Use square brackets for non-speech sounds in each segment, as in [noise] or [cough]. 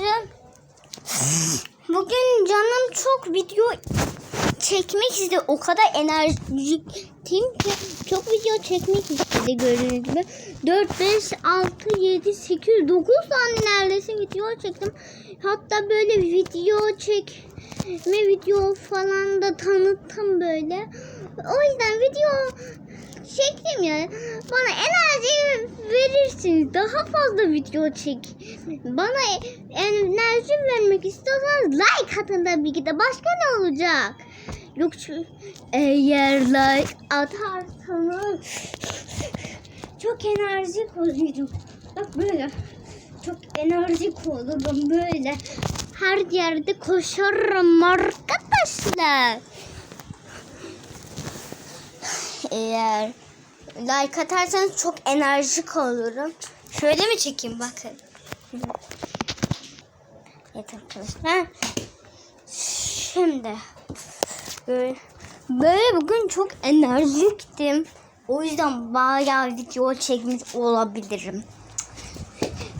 arkadaşlar. Bugün canım çok video çekmek istedi. O kadar enerjikim ki çok video çekmek istedi gördüğünüz gibi. 4, 5, 6, 7, 8, 9 tane neredeyse video çektim. Hatta böyle video çekme video falan da tanıttım böyle. O yüzden video çektim ya. Bana enerji verirsiniz. Daha fazla video çek. Bana enerji vermek istiyorsanız like atın tabii ki de. Başka ne olacak? Yok eğer like atarsanız çok enerjik olurum. Bak böyle. Çok enerjik olurum böyle. Her yerde koşarım arkadaşlar. Eğer like atarsanız çok enerjik olurum. Şöyle mi çekeyim bakın. Evet arkadaşlar. Şimdi böyle, böyle bugün çok enerjiktim. O yüzden bayağı video çekmiş olabilirim.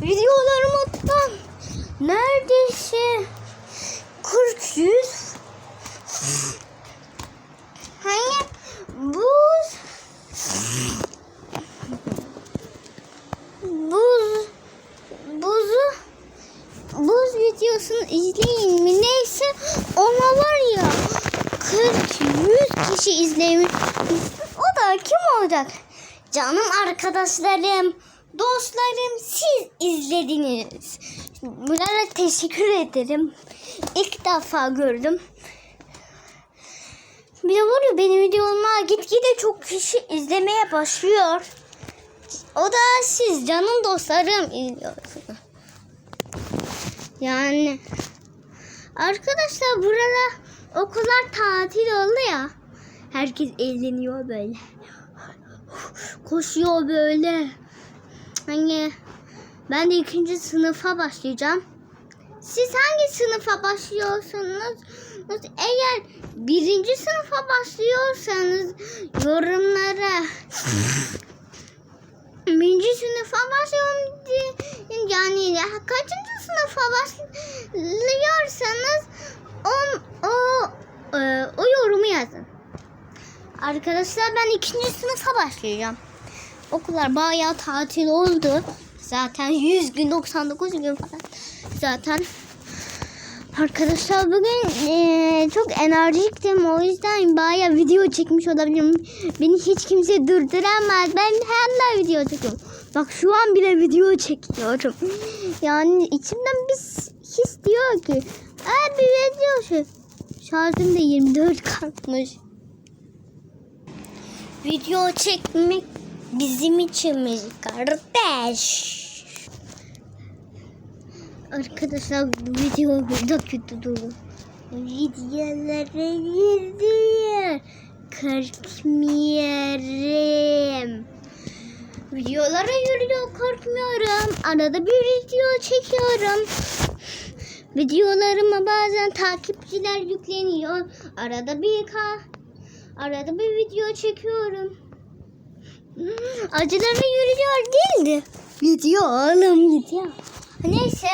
Videolarımı da neredeyse 40 100 Hani buz buz buzu buz videosunu izleyin mi neyse ona var ya 40 100 kişi izlemiş. O da kim olacak? Canım arkadaşlarım, dostlarım siz izlediniz. Bunlara teşekkür ederim. İlk defa gördüm. Bir de var ya benim videoma gitgide çok kişi izlemeye başlıyor. O da siz canım dostlarım izliyorsunuz. Yani arkadaşlar burada okullar tatil oldu ya. Herkes eğleniyor böyle. Koşuyor böyle. Hani ben de ikinci sınıfa başlayacağım. Siz hangi sınıfa başlıyorsunuz? Eğer birinci sınıfa başlıyorsanız yorumlara [laughs] birinci sınıfa başlıyorum diye yani kaçıncı sınıfa başlıyorsanız o, o, e, o yorumu yazın. Arkadaşlar ben ikinci sınıfa başlayacağım. Okullar bayağı tatil oldu. Zaten 100 gün 99 gün falan. Zaten Arkadaşlar bugün eee, çok enerjiktim o yüzden bayağı video çekmiş olabilirim. Beni hiç kimse durduramaz. Ben hala video çekiyorum. Bak şu an bile video çekiyorum. [gasps] Yani içimden bir his diyor ki Aa, bir video şu. Şarjım da 24 kalmış. Video çekmek bizim içimiz kardeş. Arkadaşlar video burada kötü dolu. Videolara girdim. Korkmuyorum. Videolara yürüyor korkmuyorum. Arada bir video çekiyorum. Videolarıma bazen takipçiler yükleniyor. Arada bir ka arada bir video çekiyorum. Acılara yürüyor değildi. Video oğlum video. Neyse.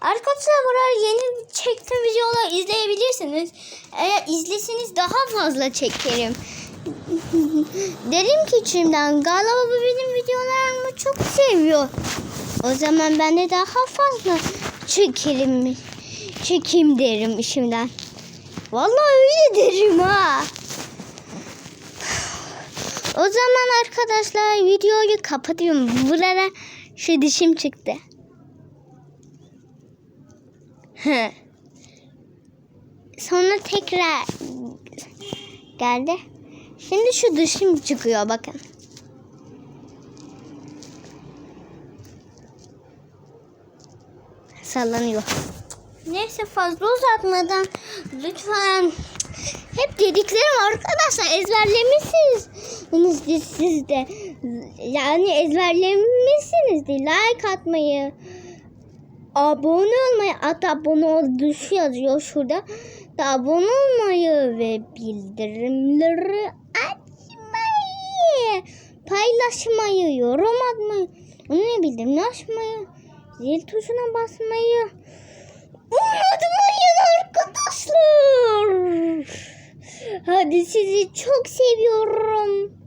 Arkadaşlar buraya yeni çektiğim videolar izleyebilirsiniz. Eğer izleseniz daha fazla çekerim. [laughs] Derim ki içimden galiba bu benim videolarımı çok seviyor. O zaman ben de daha fazla çekerim. Çekeyim derim işimden. Vallahi öyle derim ha. [sighs] O zaman arkadaşlar videoyu kapatıyorum. Burada şu dişim çıktı. [laughs] Sonra tekrar geldi. Şimdi şu dışım çıkıyor bakın. Sallanıyor. Neyse fazla uzatmadan lütfen hep dediklerim arkadaşlar ezberlemişsiniz siz de. Yani ezberlemişsinizdir. Like atmayı, abone olmayı, at abone ol düş yazıyor şurada. Da abone olmayı ve bildirimleri açmayı, paylaşmayı, yorum atmayı, onu ne bildirim açmayı zil tuşuna basmayı unutmayın arkadaşlar. Hadi sizi çok seviyorum.